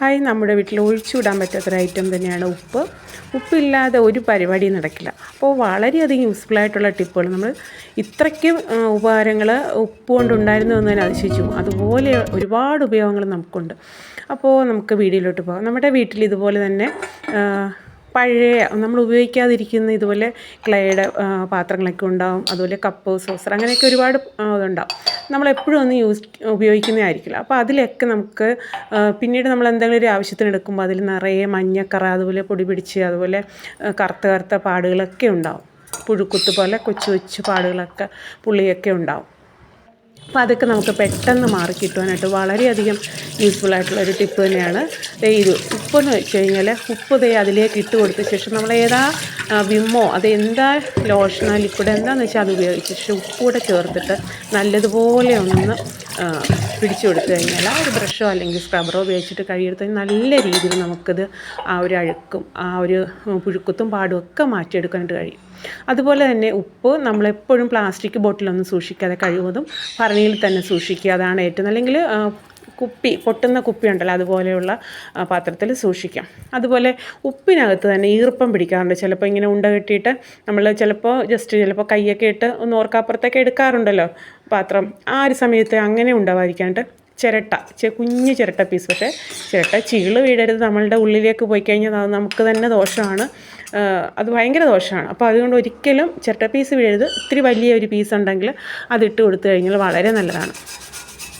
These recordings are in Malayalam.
ഹായ് നമ്മുടെ വീട്ടിൽ ഒഴിച്ചുവിടാൻ പറ്റാത്തൊരു ഐറ്റം തന്നെയാണ് ഉപ്പ്. ഉപ്പില്ലാതെ ഒരു പരിപാടി നടക്കില്ല. അപ്പോൾ വളരെയധികം യൂസ്ഫുൾ ആയിട്ടുള്ള ടിപ്പുകൾ നമ്മൾ ഇത്രയ്ക്കും ഉപകാരങ്ങൾ ഉപ്പ് കൊണ്ടുണ്ടായിരുന്നു എന്ന് തന്നെ അതിശയിച്ചു അതുപോലെ ഒരുപാട് ഉപയോഗങ്ങൾ നമുക്കുണ്ട്. അപ്പോൾ നമുക്ക് വീഡിയോയിലോട്ട് പോകാം. നമ്മുടെ വീട്ടിൽ ഇതുപോലെ തന്നെ പഴയ നമ്മൾ ഉപയോഗിക്കാതിരിക്കുന്ന ഇതുപോലെ ക്ലേയുടെ പാത്രങ്ങളൊക്കെ ഉണ്ടാവും. അതുപോലെ കപ്പ് സോസർ അങ്ങനെയൊക്കെ ഒരുപാട് ഇതുണ്ടാവും. നമ്മളെപ്പോഴും ഒന്നും യൂസ് ഉപയോഗിക്കുന്നതായിരിക്കില്ല അപ്പോൾ അതിലൊക്കെ നമുക്ക് പിന്നീട് നമ്മൾ എന്തെങ്കിലും ഒരു ആവശ്യത്തിന് എടുക്കുമ്പോൾ അതിൽ നിറയെ മഞ്ഞക്കറ അതുപോലെ പൊടി പിടിച്ച് അതുപോലെ കറുത്ത കറുത്ത പാടുകളൊക്കെ ഉണ്ടാവും. പുഴുക്കുത്ത് പോലെ കൊച്ചു കൊച്ചു പാടുകളൊക്കെ പുള്ളിയൊക്കെ ഉണ്ടാവും. അപ്പോൾ അതൊക്കെ നമുക്ക് പെട്ടെന്ന് മാറി കിട്ടുവാനായിട്ട് വളരെയധികം യൂസ്ഫുൾ ആയിട്ടുള്ള ഒരു ടിപ്പ് തന്നെയാണ് ഇത് ഉപ്പെന്ന് വെച്ച് കഴിഞ്ഞാൽ ഉപ്പ് ദേ അതിലേക്ക് ഇട്ട് കൊടുത്ത ശേഷം നമ്മൾ ഏതാ വിമ്മോ അത് എന്താ ലോഷനോ ലിക്വിഡ് എന്താണെന്ന് വെച്ചാൽ അത് ഉപയോഗിച്ച് ശേഷം ഉപ്പ് ചേർത്തിട്ട് നല്ലതുപോലെ ഒന്ന് പിടിച്ചു കൊടുത്തു കഴിഞ്ഞാൽ ആ ഒരു ബ്രഷോ അല്ലെങ്കിൽ സ്ക്രബറോ ഉപയോഗിച്ചിട്ട് കഴുകിയെടുത്ത് നല്ല രീതിയിൽ നമുക്കത് ആ ഒരു അഴുക്കും ആ ഒരു പുഴുക്കുത്തും പാടും ഒക്കെ മാറ്റിയെടുക്കാനായിട്ട് കഴിയും. അതുപോലെ തന്നെ ഉപ്പ് നമ്മളെപ്പോഴും പ്ലാസ്റ്റിക് ബോട്ടിലൊന്നും സൂക്ഷിക്കാതെ കഴിവതും ഭരണിയിൽ തന്നെ സൂക്ഷിക്കുക. അതാണ് ഏറ്റവും അല്ലെങ്കിൽ കുപ്പി പൊട്ടുന്ന കുപ്പി ഉണ്ടല്ലോ അതുപോലെയുള്ള പാത്രത്തിൽ സൂക്ഷിക്കാം. അതുപോലെ ഉപ്പിനകത്ത് തന്നെ ഈർപ്പം പിടിക്കാറുണ്ട്. ചിലപ്പോൾ ഇങ്ങനെ ഉണ്ട കെട്ടിയിട്ട് നമ്മൾ ചിലപ്പോൾ ജസ്റ്റ് ചിലപ്പോൾ കൈയൊക്കെ ഇട്ട് ഒന്ന് ഓർക്കാപ്പുറത്തൊക്കെ എടുക്കാറുണ്ടല്ലോ പാത്രം. ആ ഒരു സമയത്ത് അങ്ങനെ ഉണ്ടാവാതിരിക്കാണ്ട് ചിരട്ട കുഞ്ഞ് ചിരട്ട പീസ് പക്ഷേ ചിരട്ട ചീൾ വീടരുത് നമ്മളുടെ ഉള്ളിലേക്ക് പോയി കഴിഞ്ഞാൽ അത് നമുക്ക് തന്നെ ദോഷമാണ്. അത് ഭയങ്കര ദോഷമാണ്. അപ്പോൾ അതുകൊണ്ട് ഒരിക്കലും ചിരട്ട പീസ് വീഴരുത്. ഇത്തിരി വലിയ ഒരു പീസ് ഉണ്ടെങ്കിൽ അത് ഇട്ട് കൊടുത്തു കഴിഞ്ഞാൽ വളരെ നല്ലതാണ്.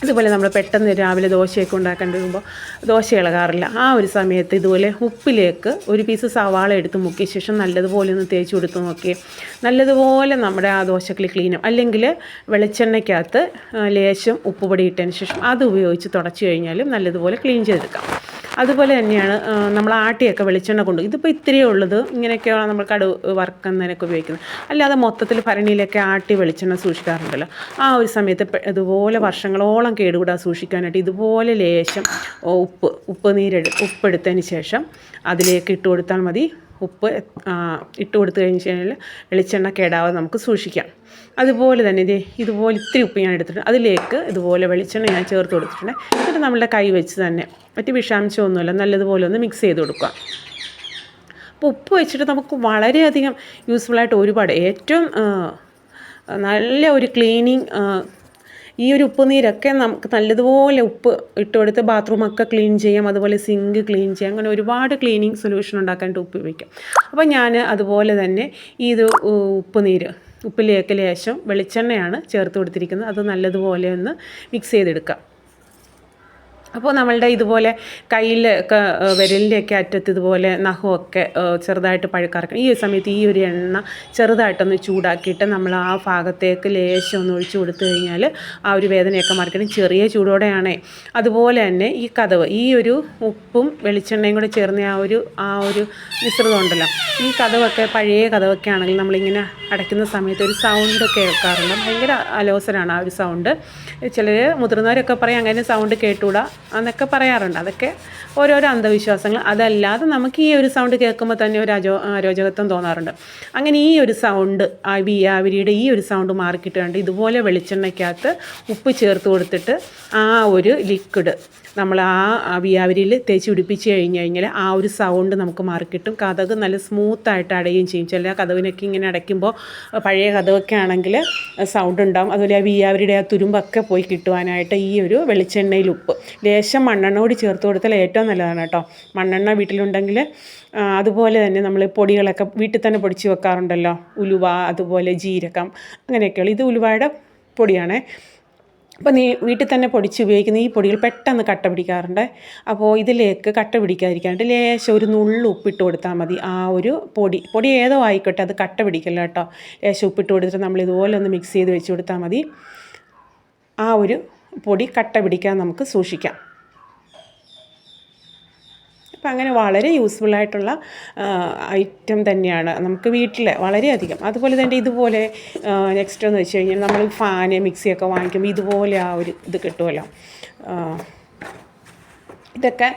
അതുപോലെ നമ്മൾ പെട്ടെന്ന് രാവിലെ ദോശയൊക്കെ ഉണ്ടാക്കാൻ വരുമ്പോൾ ദോശ ഇളകാറില്ല. ആ ഒരു സമയത്ത് ഇതുപോലെ ഉപ്പിലേക്ക് ഒരു പീസ് സവാള എടുത്ത് മുക്കിയ ശേഷം നല്ലതുപോലെ ഒന്ന് തേച്ച് കൊടുത്ത് നോക്കി നല്ലതുപോലെ നമ്മുടെ ആ ദോശക്കളി ക്ലീനും അല്ലെങ്കിൽ വെളിച്ചെണ്ണയ്ക്കകത്ത് ലേശം ലേശം ഉപ്പുപൊടി ഇട്ടതിന് ശേഷം അത് ഉപയോഗിച്ച് തുടച്ചു കഴിഞ്ഞാലും നല്ലതുപോലെ ക്ലീൻ ചെയ്തെടുക്കാം. അതുപോലെ തന്നെയാണ് നമ്മൾ ആട്ടിയൊക്കെ വെളിച്ചെണ്ണ കൊണ്ട് ഇതിപ്പോൾ ഇത്രയേ ഉള്ളത്. ഇങ്ങനെയൊക്കെയാണ് നമ്മൾ കടുവ് വറുക്കുന്നതിനൊക്കെ ഉപയോഗിക്കുന്നത്. അല്ലാതെ മൊത്തത്തിൽ ഭരണിയിലൊക്കെ ആട്ടി വെളിച്ചെണ്ണ സൂക്ഷിക്കാറുണ്ടല്ലോ. ആ ഒരു സമയത്ത് ഇതുപോലെ വർഷങ്ങളോളം കേടുകൂടാതെ സൂക്ഷിക്കാനായിട്ട് ഇതുപോലെ ലേശം ഉപ്പ് ഉപ്പ് നീരെടു ഉപ്പെടുത്തതിന് ശേഷം അതിലേക്ക് ഇട്ട് കൊടുത്താൽ മതി. ഉപ്പ് ഇട്ട് കൊടുത്തു കഴിഞ്ഞ് കഴിഞ്ഞാൽ വെളിച്ചെണ്ണ കേടാവാതെ നമുക്ക് സൂക്ഷിക്കാം. അതുപോലെ തന്നെ ഇതേ ഇതുപോലെ ഇത്തിരി ഉപ്പ് ഞാൻ എടുത്തിട്ടുണ്ട്. അതിലേക്ക് ഇതുപോലെ വെളിച്ചെണ്ണ ഞാൻ ചേർത്ത് കൊടുത്തിട്ടുണ്ട്. എന്നിട്ട് നമ്മളുടെ കൈ വെച്ച് തന്നെ മറ്റ് വിഷാംശമൊന്നുമില്ല നല്ലതുപോലെ ഒന്ന് മിക്സ് ചെയ്ത് കൊടുക്കുക. അപ്പോൾ ഉപ്പ് വെച്ചിട്ട് നമുക്ക് വളരെയധികം യൂസ്ഫുള്ളായിട്ട് ഒരുപാട് ഏറ്റവും നല്ല ഒരു ക്ലീനിങ് ഈ ഒരു ഉപ്പ് നീരൊക്കെ നമുക്ക് നല്ലതുപോലെ ഉപ്പ് ഇട്ട് കൊടുത്ത് ബാത്റൂമൊക്കെ ക്ലീൻ ചെയ്യാം അതുപോലെ സിങ്ക് ക്ലീൻ ചെയ്യാം അങ്ങനെ ഒരുപാട് ക്ലീനിങ് സൊല്യൂഷൻ ഉണ്ടാക്കാനായിട്ട് ഉപ്പ് ഉപയോഗിക്കാം. അപ്പോൾ ഞാൻ അതുപോലെ തന്നെ ഈ ഇത് ഉപ്പ് നീര് ഉപ്പിലേക്ക് ലേശം വെളിച്ചെണ്ണയാണ് ചേർത്ത് കൊടുത്തിരിക്കുന്നത്. അത് നല്ലതുപോലെ ഒന്ന് മിക്സ് ചെയ്തെടുക്കാം. അപ്പോൾ നമ്മളുടെ ഇതുപോലെ കയ്യിൽ വിരലിന്റെയൊക്കെ അറ്റത്ത് ഇതുപോലെ നഖമൊക്കെ ചെറുതായിട്ട് പഴുക്കാറക്കണം ഈ സമയത്ത് ഈ ഒരു എണ്ണ ചെറുതായിട്ടൊന്ന് ചൂടാക്കിയിട്ട് നമ്മൾ ആ ഭാഗത്തേക്ക് ലേശം ഒന്ന് ഒഴിച്ചു കൊടുത്തു കഴിഞ്ഞാൽ ആ ഒരു വേദനയൊക്കെ മറിക്കണം ചെറിയ ചൂടോടെയാണേ. അതുപോലെ തന്നെ ഈ കഥവ് ഈ ഒരു ഉപ്പും വെളിച്ചെണ്ണയും കൂടെ ചേർന്ന ആ ഒരു ആ ഒരു മിശ്രിതം ഉണ്ടല്ലോ. ഈ കഥവൊക്കെ പഴയ കഥവൊക്കെ ആണെങ്കിൽ നമ്മളിങ്ങനെ അടയ്ക്കുന്ന സമയത്ത് ഒരു സൗണ്ട് കേൾക്കാറുണ്ട്. ഭയങ്കര അലോസരാണ് ആ ഒരു സൗണ്ട് ചിലർ മുതിർന്നവരൊക്കെ പറയും അങ്ങനെ സൗണ്ട് കേട്ടുകൂടാ എന്നൊക്കെ പറയാറുണ്ട്. അതൊക്കെ ഓരോരോ അന്ധവിശ്വാസങ്ങൾ. അതല്ലാതെ നമുക്ക് ഈ ഒരു സൗണ്ട് കേൾക്കുമ്പോൾ തന്നെ ഒരു അജോ അരോചകത്വം തോന്നാറുണ്ട്. അങ്ങനെ ഈ ഒരു സൗണ്ട് ആ ആവിരിയുടെ ഈ ഒരു സൗണ്ട് മാറിക്കിട്ടുകൊണ്ട് ഇതുപോലെ വെളിച്ചെണ്ണയ്ക്കകത്ത് ഉപ്പ് ചേർത്ത് കൊടുത്തിട്ട് ആ ഒരു ലിക്വിഡ് നമ്മൾ ആ വിയാവരിയിൽ തേച്ച് പിടിപ്പിച്ച് കഴിഞ്ഞ് കഴിഞ്ഞാൽ ആ ഒരു സൗണ്ട് നമുക്ക് മാറിക്കിട്ടും. കഥക് നല്ല സ്മൂത്തായിട്ട് അടയുകയും ചെയ്യും. ചില കഥവിനൊക്കെ ഇങ്ങനെ അടയ്ക്കുമ്പോൾ പഴയ കഥവൊക്കെ ആണെങ്കിൽ സൗണ്ട് ഉണ്ടാവും. അതുപോലെ ആ വിയാവരിയുടെ ആ തുരുമ്പൊക്കെ പോയി കിട്ടുവാനായിട്ട് ഈ ഒരു വെളിച്ചെണ്ണയിൽ ഉപ്പ്. ലേശം മണ്ണെണ്ണ കൂടി ചേർത്ത് കൊടുത്താൽ ഏറ്റവും നല്ലതാണ് കേട്ടോ. മണ്ണെണ്ണ വീട്ടിലുണ്ടെങ്കിൽ അതുപോലെ തന്നെ നമ്മൾ പൊടികളൊക്കെ വീട്ടിൽ തന്നെ പൊടിച്ച് വെക്കാറുണ്ടല്ലോ. ഉലുവ അതുപോലെ ജീരകം അങ്ങനെയൊക്കെയുള്ള. ഇത് ഉലുവയുടെ പൊടിയാണ്. അപ്പോൾ നീ വീട്ടിൽ തന്നെ പൊടിച്ച് ഉപയോഗിക്കുന്ന ഈ പൊടികൾ പെട്ടെന്ന് കട്ട പിടിക്കാറുണ്ട്. അപ്പോൾ ഇതിലേക്ക് കട്ട പിടിക്കാതിരിക്കാനായിട്ട് ലേശം ഒരു നുള്ളു ഉപ്പിട്ട് കൊടുത്താൽ മതി. ആ ഒരു പൊടി പൊടി ഏതോ ആയിക്കോട്ടെ അത് കട്ട പിടിക്കില്ല കേട്ടോ. ലേശം ഉപ്പിട്ട് കൊടുത്തിട്ട് നമ്മൾ ഇതുപോലെ ഒന്ന് മിക്സ് ചെയ്ത് വെച്ച് കൊടുത്താൽ മതി. ആ ഒരു പൊടി കട്ട പിടിക്കാൻ നമുക്ക് സൂക്ഷിക്കാം. അപ്പം അങ്ങനെ വളരെ യൂസ്ഫുൾ ആയിട്ടുള്ള ഐറ്റം തന്നെയാണ് നമുക്ക് വീട്ടിൽ വളരെയധികം. അതുപോലെ തന്നെ ഇതുപോലെ നെക്സ്റ്റ് എന്ന് വെച്ച് കഴിഞ്ഞാൽ നമ്മൾ ഫാന് മിക്സിയൊക്കെ വാങ്ങിക്കുമ്പോൾ ഇതുപോലെ ആ ഒരു ഇത് കിട്ടുമല്ലോ. ഇതൊക്കെ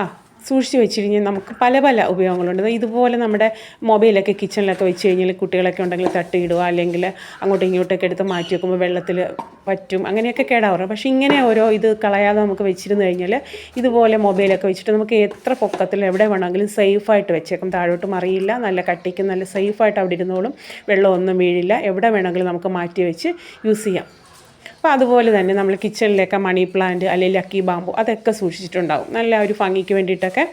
ആ സൂക്ഷിച്ച് വെച്ച് കഴിഞ്ഞാൽ നമുക്ക് പല പല ഉപയോഗങ്ങളുണ്ട്. ഇതുപോലെ നമ്മുടെ മൊബൈലൊക്കെ കിച്ചണിലൊക്കെ വെച്ച് കഴിഞ്ഞാൽ കുട്ടികളൊക്കെ ഉണ്ടെങ്കിൽ തട്ടിയിടുക അല്ലെങ്കിൽ അങ്ങോട്ടും ഇങ്ങോട്ടൊക്കെ എടുത്ത് മാറ്റി വെക്കുമ്പോൾ വെള്ളത്തിൽ പറ്റും. അങ്ങനെയൊക്കെ കേടാവാറുണ്ട്. പക്ഷേ ഇങ്ങനെ ഓരോ ഇത് കളയാതെ നമുക്ക് വെച്ചിരുന്ന് കഴിഞ്ഞാൽ ഇതുപോലെ മൊബൈലൊക്കെ വെച്ചിട്ട് നമുക്ക് എത്ര പൊക്കത്തിൽ എവിടെ വേണമെങ്കിലും സേഫായിട്ട് വെച്ചേക്കും. താഴോട്ട് മറിയില്ല നല്ല കട്ടിക്ക് നല്ല സേഫായിട്ട് അവിടെ ഇരുന്നോളും. വെള്ളമൊന്നും വീഴില്ല. എവിടെ വേണമെങ്കിലും നമുക്ക് മാറ്റി വെച്ച് യൂസ് ചെയ്യാം. അപ്പോൾ അതുപോലെ തന്നെ നമ്മൾ കിച്ചണിലൊക്കെ മണി പ്ലാന്റ് അല്ലെങ്കിൽ ലക്കി ബാമ്പു അതൊക്കെ സൂക്ഷിച്ചിട്ടുണ്ടാവും. നല്ല ഒരു ഭംഗിക്ക് വേണ്ടിയിട്ടൊക്കെ.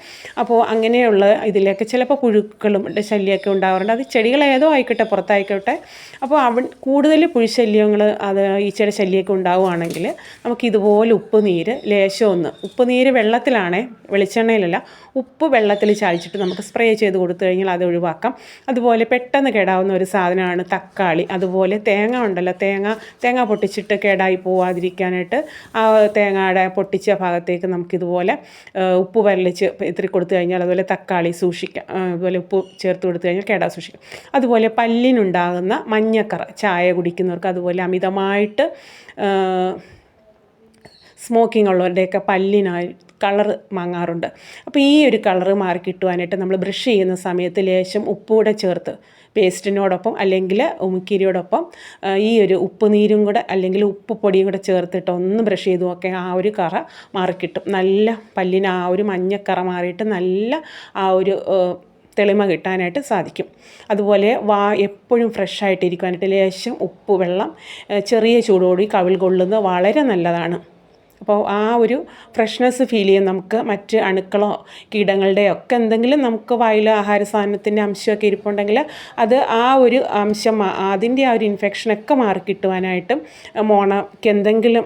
അപ്പോൾ അങ്ങനെയുള്ള ഇതിലൊക്കെ ചിലപ്പോൾ പുഴുക്കളും ശല്യമൊക്കെ ഉണ്ടാവാറുണ്ട്. അത് ചെടികൾ ഏതോ ആയിക്കോട്ടെ പുറത്തായിക്കോട്ടെ. അപ്പോൾ അവ കൂടുതൽ പുഴുശല്യങ്ങൾ അത് ഈച്ചയുടെ ശല്യമൊക്കെ ഉണ്ടാവുകയാണെങ്കിൽ നമുക്ക് ഇതുപോലെ ഉപ്പ് നീര് ലേശം ഒന്ന് ഉപ്പ് നീര് വെള്ളത്തിലാണേ വെളിച്ചെണ്ണയിലല്ല ഉപ്പ് വെള്ളത്തിൽ ചാലിച്ചിട്ട് നമുക്ക് സ്പ്രേ ചെയ്ത് കൊടുത്തു കഴിഞ്ഞാൽ അത് ഒഴിവാക്കാം. അതുപോലെ പെട്ടെന്ന് കേടാവുന്ന ഒരു സാധനമാണ് തക്കാളി. അതുപോലെ തേങ്ങ ഉണ്ടല്ലോ തേങ്ങ തേങ്ങ പൊട്ടിച്ചിട്ട് കേടായി പോവാതിരിക്കാനായിട്ട് ആ തേങ്ങയുടെ പൊട്ടിച്ച ഭാഗത്തേക്ക് നമുക്കിതുപോലെ ഉപ്പ് വരളിച്ച് ഇത്തിരി കൊടുത്തു കഴിഞ്ഞാൽ അതുപോലെ തക്കാളി സൂക്ഷിക്കാം. അതുപോലെ ഉപ്പ് ചേർത്ത് കൊടുത്തു കഴിഞ്ഞാൽ കേടാ സൂക്ഷിക്കാം. അതുപോലെ പല്ലിനുണ്ടാകുന്ന മഞ്ഞക്കറ ചായ കുടിക്കുന്നവർക്ക് അതുപോലെ അമിതമായിട്ട് സ്മോക്കിംഗ് ഉള്ളവരുടെയൊക്കെ പല്ലിനായി കളർ മാങ്ങാറുണ്ട്. അപ്പോൾ ഈ ഒരു കളറ് മാറി കിട്ടുവാനായിട്ട് നമ്മൾ ബ്രഷ് ചെയ്യുന്ന സമയത്ത് ലേശം ഉപ്പൂടെ ചേർത്ത് പേസ്റ്റിനോടൊപ്പം അല്ലെങ്കിൽ ഉമിക്കിരിയോടൊപ്പം ഈ ഒരു ഉപ്പ് നീരും കൂടെ അല്ലെങ്കിൽ ഉപ്പ് പൊടിയും കൂടെ ചേർത്തിട്ട് ഒന്ന് ബ്രഷ് ചെയ്ത് ഒക്കെ ആ ഒരു കറ മാറിക്കിട്ടും നല്ല പല്ലിന് ആ ഒരു മഞ്ഞക്കറ മാറിയിട്ട് നല്ല ആ ഒരു തെളിമ കിട്ടാനായിട്ട് സാധിക്കും. അതുപോലെ വാ എപ്പോഴും ഫ്രഷ് ആയിട്ടിരിക്കാനായിട്ട് ലേശം ഉപ്പ് വെള്ളം ചെറിയ ചൂടോടി കവിൾ കൊള്ളുന്നത് വളരെ നല്ലതാണ്. അപ്പോൾ ആ ഒരു ഫ്രഷ്നെസ് ഫീൽ ചെയ്യും. നമുക്ക് മറ്റ് അണുക്കളോ കീടങ്ങളുടെയോ ഒക്കെ എന്തെങ്കിലും നമുക്ക് വായിൽ ആഹാര സാധനത്തിന്റെ അംശമൊക്കെ ഇരിപ്പുണ്ടെങ്കിൽ അത് ആ ഒരു അംശം അതിന്റെ ആ ഒരു ഇൻഫെക്ഷനൊക്കെ മാറി കിട്ടുവാനായിട്ടും മോണയ്ക്ക് എന്തെങ്കിലും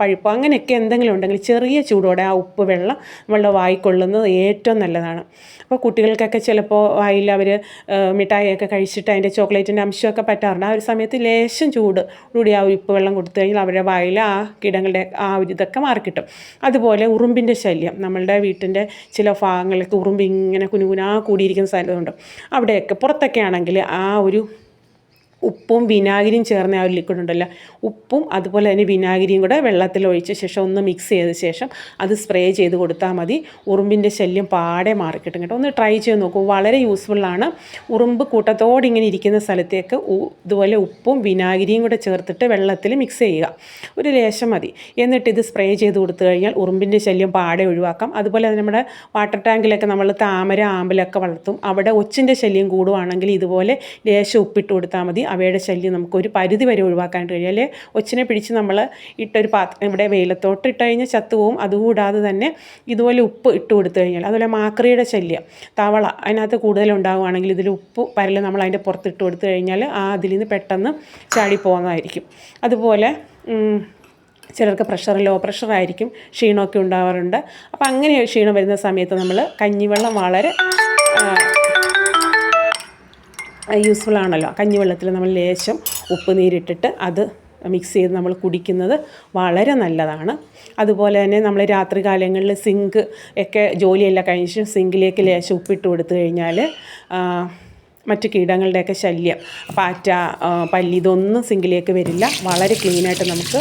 പഴുപ്പ് അങ്ങനെയൊക്കെ എന്തെങ്കിലും ഉണ്ടെങ്കിൽ ചെറിയ ചൂടോടെ ആ ഉപ്പ് വെള്ളം നമ്മളുടെ വായിക്കൊള്ളുന്നത് ഏറ്റവും നല്ലതാണ്. അപ്പോൾ കുട്ടികൾക്കൊക്കെ ചിലപ്പോൾ വായിൽ അവർ മിഠായിയൊക്കെ കഴിച്ചിട്ട് അതിന്റെ ചോക്ലേറ്റിന്റെ അംശമൊക്കെ പറ്റാറുണ്ട്. ആ ഒരു സമയത്ത് ലേശം ചൂട് കൂടി ആ ഉപ്പ് വെള്ളം കൊടുത്തു കഴിഞ്ഞാൽ അവരുടെ വായിൽ ആ കീടങ്ങളുടെ ആ ഒരു ഇതൊക്കെ മാറിക്കിട്ടും അതുപോലെ ഉറുമ്പിന്റെ ശല്യം. നമ്മളുടെ വീട്ടിന്റെ ചില ഭാഗങ്ങളിലൊക്കെ ഉറുമ്പ് ഇങ്ങനെ കുനുകുനാ കൂടിയിരിക്കുന്ന സ്ഥലമുണ്ട് അവിടെയൊക്കെ പുറത്തൊക്കെ ആണെങ്കിൽ ആ ഒരു ഉപ്പും വിനാഗിരിയും ചേർന്ന ആ ഒരു ലിക്വിഡ് ഉണ്ടല്ലോ. ഉപ്പും അതുപോലെ തന്നെ വിനാഗിരിയും കൂടെ വെള്ളത്തിൽ ഒഴിച്ച ശേഷം ഒന്ന് മിക്സ് ചെയ്ത ശേഷം അത് സ്പ്രേ ചെയ്ത് കൊടുത്താൽ മതി. ഉറുമ്പിന്റെ ശല്യം പാടെ മാറിക്കിട്ടും കേട്ടോ. ഒന്ന് ട്രൈ ചെയ്ത് നോക്കൂ. വളരെ യൂസ്ഫുള്ളാണ് ഉറുമ്പ് കൂട്ടത്തോടെ ഇങ്ങനെ ഇരിക്കുന്ന സ്ഥലത്തേക്ക് ഇതുപോലെ ഉപ്പും വിനാഗിരിയും കൂടെ ചേർത്തിട്ട് വെള്ളത്തിൽ മിക്സ് ചെയ്യുക. ഒരു ലേശം മതി. എന്നിട്ട് ഇത് സ്പ്രേ ചെയ്ത് കൊടുത്തു കഴിഞ്ഞാൽ ഉറുമ്പിന്റെ ശല്യം പാടെ ഒഴിവാക്കാം. അതുപോലെ നമ്മുടെ വാട്ടർ ടാങ്കിലൊക്കെ നമ്മൾ താമര ആമ്പലൊക്കെ വളർത്തും. അവിടെ ഒച്ചിന്റെ ശല്യം കൂടുവാണെങ്കിൽ ഇതുപോലെ ലേശം ഉപ്പിട്ട് കൊടുത്താൽ മതി. അവയുടെ ശല്യം നമുക്ക് ഒരു പരിധി വരെ ഒഴിവാക്കാൻ കഴിയും. അല്ലെ ഒച്ചിനെ പിടിച്ച് നമ്മൾ ഇട്ടൊരു പാത്രം ഇവിടെ വെയിലത്തോട്ട് ഇട്ട് കഴിഞ്ഞാൽ ചത്തുപോകും അതുകൂടാതെ തന്നെ ഇതുപോലെ ഉപ്പ് ഇട്ട് കൊടുത്തു കഴിഞ്ഞാൽ അതുപോലെ മാക്രിയുടെ ശല്യം തവള അതിനകത്ത് കൂടുതൽ ഉണ്ടാവുകയാണെങ്കിൽ ഇതിൽ ഉപ്പ് പരൽ നമ്മൾ അതിന്റെ പുറത്തിട്ട് കൊടുത്തു കഴിഞ്ഞാൽ ആ അതിൽ നിന്ന് പെട്ടെന്ന് ചാടി പോകുന്നതായിരിക്കും അതുപോലെ ചിലർക്ക് പ്രഷർ ലോ പ്രഷർ ആയിരിക്കും ക്ഷീണമൊക്കെ ഉണ്ടാവാറുണ്ട്. അപ്പോൾ അങ്ങനെ ക്ഷീണം വരുന്ന സമയത്ത് നമ്മൾ കഞ്ഞിവെള്ളം വളരെ യൂസ്ഫുൾ ആണല്ലോ. കഞ്ഞിവെള്ളത്തിൽ നമ്മൾ ലേശം ഉപ്പ് നീരിട്ടിട്ട് അത് മിക്സ് ചെയ്ത് നമ്മൾ കുടിക്കുന്നത് വളരെ നല്ലതാണ്. അതുപോലെ തന്നെ നമ്മൾ രാത്രി കാലങ്ങളിൽ സിങ്ക് ഒക്കെ ജോലിയെല്ലാം കഴിഞ്ഞ സിങ്കിലേക്ക് ലേശം ഉപ്പിട്ട് കൊടുത്തു കഴിഞ്ഞാൽ മറ്റ് കീടങ്ങളുടെയൊക്കെ ശല്യം പാറ്റ പല്ലി ഇതൊന്നും സിങ്കിലേക്ക് വരില്ല. വളരെ ക്ലീനായിട്ട് നമുക്ക്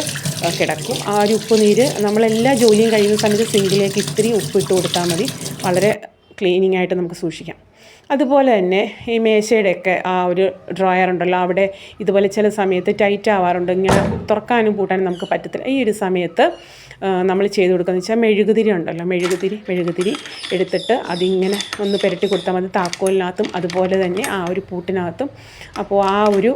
കിടക്കും. ആ ഒരു ഉപ്പ് നീര് നമ്മളെല്ലാ ജോലിയും കഴിയുന്ന സമയത്ത് സിങ്കിലേക്ക് ഇത്തിരി ഉപ്പിട്ട് കൊടുത്താൽ മതി. വളരെ ക്ലീനിങ് ആയിട്ട് നമുക്ക് സൂക്ഷിക്കാം. അതുപോലെ തന്നെ ഈ മേശയുടെയൊക്കെ ആ ഒരു ഡ്രോയർ ഉണ്ടല്ലോ അവിടെ ഇതുപോലെ ചില സമയത്ത് ടൈറ്റ് ആവാറുണ്ട്. ഇങ്ങനെ തുറക്കാനും പൂട്ടാനും നമുക്ക് പറ്റത്തില്ല. ഈ ഒരു സമയത്ത് നമ്മൾ ചെയ്ത് കൊടുക്കുകയെന്ന് വെച്ചാൽ മെഴുകുതിരി ഉണ്ടല്ലോ മെഴുകുതിരി മെഴുകുതിരി എടുത്തിട്ട് അതിങ്ങനെ ഒന്ന് പുരട്ടി കൊടുത്താൽ മതി. താക്കോലിനകത്തും അതുപോലെ തന്നെ ആ ഒരു പൂട്ടിനകത്തും. അപ്പോൾ ആ ഒരു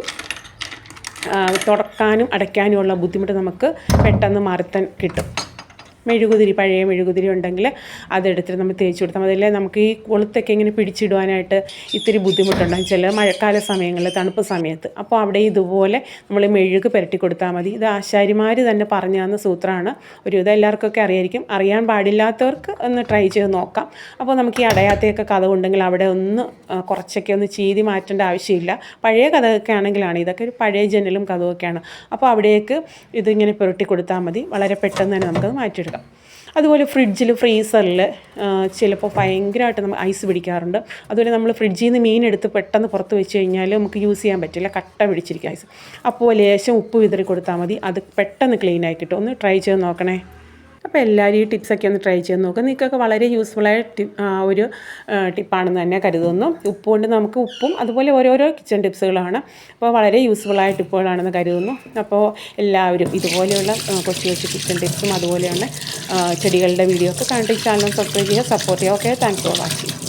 തുറക്കാനും അടയ്ക്കാനുമുള്ള ബുദ്ധിമുട്ട് നമുക്ക് പെട്ടെന്ന് മറുത്താൻ കിട്ടും. മെഴുകുതിരി പഴയ മെഴുകുതിരി ഉണ്ടെങ്കിൽ അതെടുത്തിട്ട് നമ്മൾ തേച്ച് കൊടുത്താൽ മതി. അല്ലെങ്കിൽ നമുക്ക് ഈ കൊളുത്തൊക്കെ ഇങ്ങനെ പിടിച്ചിടുവാനായിട്ട് ഇത്തിരി ബുദ്ധിമുട്ടുണ്ടാകും. ചില മഴക്കാല സമയങ്ങളിൽ തണുപ്പ് സമയത്ത്. അപ്പോൾ അവിടെ ഇതുപോലെ നമ്മൾ മെഴുക് പുരട്ടി കൊടുത്താൽ മതി. ഇത് ആശാരിമാർ തന്നെ പറഞ്ഞു തന്ന സൂത്രമാണ്. ഒരു ഇത് എല്ലാവർക്കൊക്കെ അറിയായിരിക്കും. അറിയാൻ പാടില്ലാത്തവർക്ക് ഒന്ന് ട്രൈ ചെയ്ത് നോക്കാം. അപ്പോൾ നമുക്ക് ഈ അടയാത്തയൊക്കെ കഥ ഉണ്ടെങ്കിൽ അവിടെ ഒന്ന് കുറച്ചൊക്കെ ഒന്ന് ചീതി മാറ്റേണ്ട ആവശ്യമില്ല. പഴയ കഥയൊക്കെ ആണെങ്കിലാണ്. ഇതൊക്കെ ഒരു പഴയ ജനലും കഥയൊക്കെയാണ്. അപ്പോൾ അവിടേക്ക് ഇതിങ്ങനെ പുരട്ടി കൊടുത്താൽ മതി. വളരെ പെട്ടെന്ന് തന്നെ നമുക്കത് മാറ്റിയെടുക്കാം. അതുപോലെ ഫ്രിഡ്ജിൽ ഫ്രീസറിൽ ചിലപ്പോൾ ഭയങ്കരമായിട്ട് നമ്മൾ ഐസ് പിടിക്കാറുണ്ട്. അതുപോലെ നമ്മൾ ഫ്രിഡ്ജിൽ നിന്ന് മീൻ എടുത്ത് പെട്ടെന്ന് പുറത്ത് വെച്ച് കഴിഞ്ഞാൽ നമുക്ക് യൂസ് ചെയ്യാൻ പറ്റില്ല. കട്ട പിടിച്ചിരിക്കും ഐസ്. അപ്പോൾ ലേശം ഉപ്പ് വിതറി കൊടുത്താൽ മതി. അത് പെട്ടെന്ന് ക്ലീൻ ആയി കിട്ടും. ഒന്ന് ട്രൈ ചെയ്ത് നോക്കണേ. അപ്പോൾ എല്ലാവരും ഈ ടിപ്സൊക്കെ ഒന്ന് ട്രൈ ചെയ്ത് നോക്കുക നിങ്ങൾക്കൊക്കെ വളരെ യൂസ്ഫുള്ളായ ഒരു ടിപ്പാണെന്ന് തന്നെ കരുതുന്നു. ഉപ്പ് കൊണ്ട് നമുക്ക് ഉപ്പും അതുപോലെ ഓരോരോ കിച്ചൺ ടിപ്സുകളാണ് അപ്പോൾ വളരെ യൂസ്ഫുള്ളായ ടിപ്പുകളാണെന്ന് കരുതുന്നു. അപ്പോൾ എല്ലാവരും ഇതുപോലെയുള്ള കൊച്ചു കൊച്ചു കിച്ചൺ ടിപ്സും അതുപോലെയാണ് ചെടികളുടെ വീഡിയോ ഒക്കെ കണ്ടിട്ട് ചാനൽ സബ്സ്ക്രൈബ് ചെയ്യുക സപ്പോർട്ട് ചെയ്യുക. Okay thanks for watching